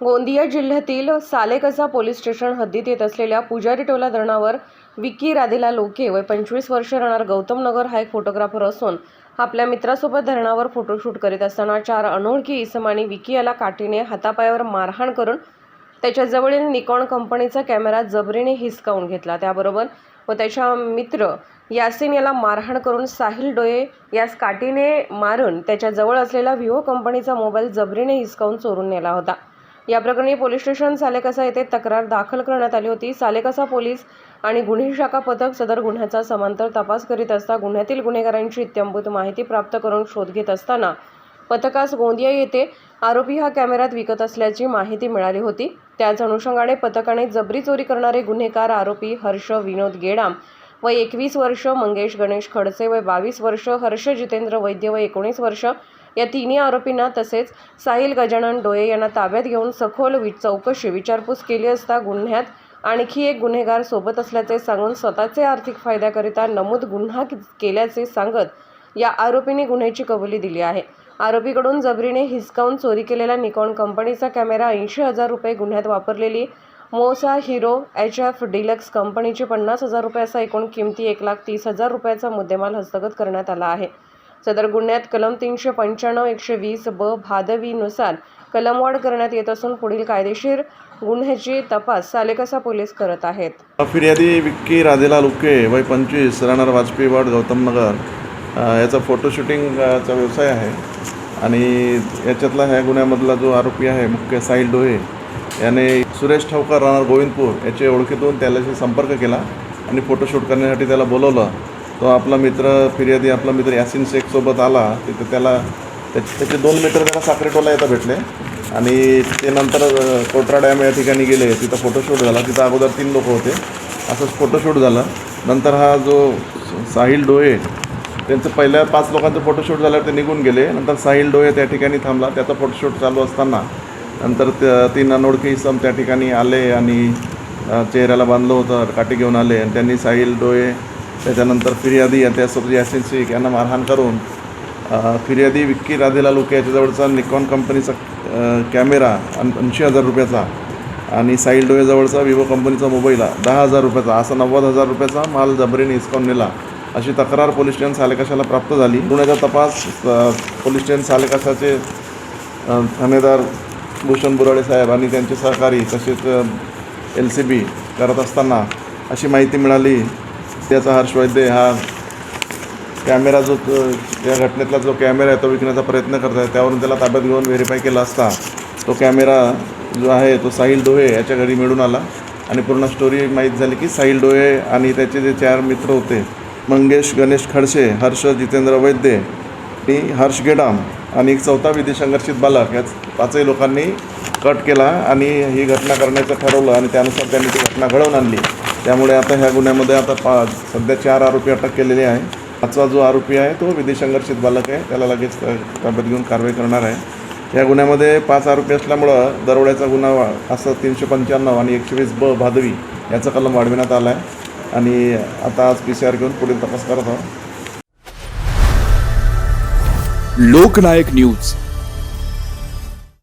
गोंदिया जिल्ह्यातील Salekasa police station हद्दीत येत असलेल्या पुजारी टोला धरणावर विकी राधेला लोके वय पंचवीस वर्ष राहणार गौतम नगर हा एक फोटोग्राफर असून आपल्या मित्रासोबत धरणावर फोटोशूट करीत असताना चार अनोळखी इसमाने विकी याला काठीने हातापायावर मारहाण करून त्याच्याजवळील निकॉन कंपनीचा कॅमेरा जबरीने हिसकावून घेतला. त्याबरोबर व त्याच्या मित्र यासिन याला मारहाण करून साहिल डोये यास काठीने मारून त्याच्याजवळ असलेला विवो कंपनीचा मोबाईल जबरीने हिसकावून चोरून नेला होता. या प्रकरणी पोलीस स्टेशन सालेकसा येथे तक्रार दाखल करण्यात आली होती. सालेकसा पोलीस आणि गुन्हे शाखा पथक सदर गुन्ह्याचा समांतर तपास करीत असता गुन्ह्यातील गुन्हेगारांची इत्यंभूत माहिती प्राप्त करून शोध घेत असताना पथकास गोंदिया येथे आरोपी हा कॅमेऱ्यात विकत असल्याची माहिती मिळाली होती. त्याच अनुषंगाने पथकाने जबरी चोरी करणारे गुन्हेगार आरोपी हर्ष विनोद गेडाम व एकवीस वर्ष मंगेश गणेश खडसे व बावीस वर्ष हर्ष जितेंद्र वैद्य व एकोणीस वर्ष या तिन्ही आरोपींना तसेच साहिल गजानन डोये यांना ताब्यात घेऊन सखोल वि चौकशी विचारपूस केली असता गुन्ह्यात आणखी एक गुन्हेगार सोबत असल्याचे सांगून स्वतःचे आर्थिक फायद्याकरिता नमूद गुन्हा केल्याचे सांगत या आरोपींनी गुन्ह्याची कबुली दिली आहे. आरोपीकडून जबरीने हिसकावून चोरी केलेला निकॉन कंपनीचा कॅमेरा ऐंशी हजार रुपये गुन्ह्यात वापरलेली मोसा हिरो एच एफ डिलक्स कंपनीची पन्नास हजार रुपये असा एकूण किमती एक लाख तीस हजार रुपयाचा मुद्देमाल हस्तगत करण्यात आला आहे. सदर गुन्ह्यात कलम तीनशे पंच्याण्णव एकशे वीस ब भादवीनुसार कलमवाढ करण्यात येत असून पुढील कायदेशीर गुन्ह्याची तपास सालेकसा पोलीस करत आहेत. फिर्यादी विक्की राधेलाल लुके वय पंचवीस राहणार वाजपेयी वाड गौतम नगर याचा फोटोशूटिंगचा व्यवसाय आहे. आणि याच्यातला ह्या गुन्ह्यामधला जो आरोपी आहे मुख्य साहिल डोहे याने सुरेश ठावकर राहणार गोविंदपूर याच्या ओळखीतून त्याच्याशी संपर्क केला आणि फोटोशूट करण्यासाठी त्याला बोलवलं. तो आपला मित्र फिर्यादी आपला मित्र यासिन शेखसोबत आला तिथे त्याला त्याचे त्याचे दोन मित्र त्याला साखरेटोला येता भेटले. आणि ते नंतर कोटरा डॅम या ठिकाणी गेले. तिथं फोटोशूट झाला. तिथं अगोदर तीन लोक होते. असंच फोटोशूट झालं. नंतर हा जो साहिल डोळे त्यांचं पहिल्या पाच लोकांचं फोटोशूट झाल्यावर ते निघून गेले. नंतर साहिल डोळे त्या ठिकाणी थांबला. त्याचा फोटोशूट चालू असताना नंतर त्या तीन अनोळखी इसम त्या ठिकाणी आले आणि चेहऱ्याला बांधलं होतं काठी घेऊन आले. आणि त्यांनी साहिल डोळे त्याच्यानंतर फिर्यादी या त्यासोबत यासिन शेख यांना मारहाण करून फिर्यादी विक्की राधेला लोके याच्याजवळचा निकॉन कंपनीचा कॅमेरा ऐंशी हजार रुपयाचा आणि साईल डोळेजवळचा विवो कंपनीचा मोबाईल दहा हजार रुपयाचा असा नव्वद हजार रुपयाचा माल जबरीने हिसकावून नेला. अशी तक्रार पोलीस स्टेशन सालेकशाला प्राप्त झाली. गुन्ह्याचा तपास पोलीस स्टेशन सालेकशाचे अ, ठाणेदार भूषण बुराडे साहेब आणि त्यांचे सहकारी तसेच एल सी बी करत असताना अशी माहिती मिळाली. त्याचा हर्ष वैद्य हा कॅमेरा जो या घटनेतला जो कॅमेरा आहे तो विकण्याचा प्रयत्न करत आहे. त्यावरून त्याला ताब्यात घेऊन व्हेरीफाय केला असता तो कॅमेरा जो आहे तो साहिल डोहे याच्या घरी मिळून आला आणि पूर्ण स्टोरी माहीत झाली की साहिल डोहे आणि त्याचे जे चार मित्र होते मंगेश गणेश खडसे हर्ष जितेंद्र वैद्य आणि हर्ष गेडाम आणि एक चौथा विधी संघर्षित बालक याच पाचही लोकांनी कट केला आणि ही घटना करण्याचं ठरवलं आणि त्यानुसार त्यांनी ती घटना घडवून आणली. त्यामुळे आता ह्या गुन्ह्यामध्ये आता पा सध्या चार आरोपी अटक केलेले आहे. पाचवा जो आरोपी आहे तो विधी संघर्षित बालक आहे. त्याला लगेच ताब्यात घेऊन कारवाई करणार आहे. या गुन्ह्यामध्ये पाच आरोपी असल्यामुळं दरोड्याचा गुन्हा असं तीनशे पंच्याण्णव आणि एकशे वीस ब भादवी याचा कलम वाढविण्यात आला आहे. आणि आता आज पी सी आर घेऊन पुढील तपास करत आहोत. लोकनायक न्यूज.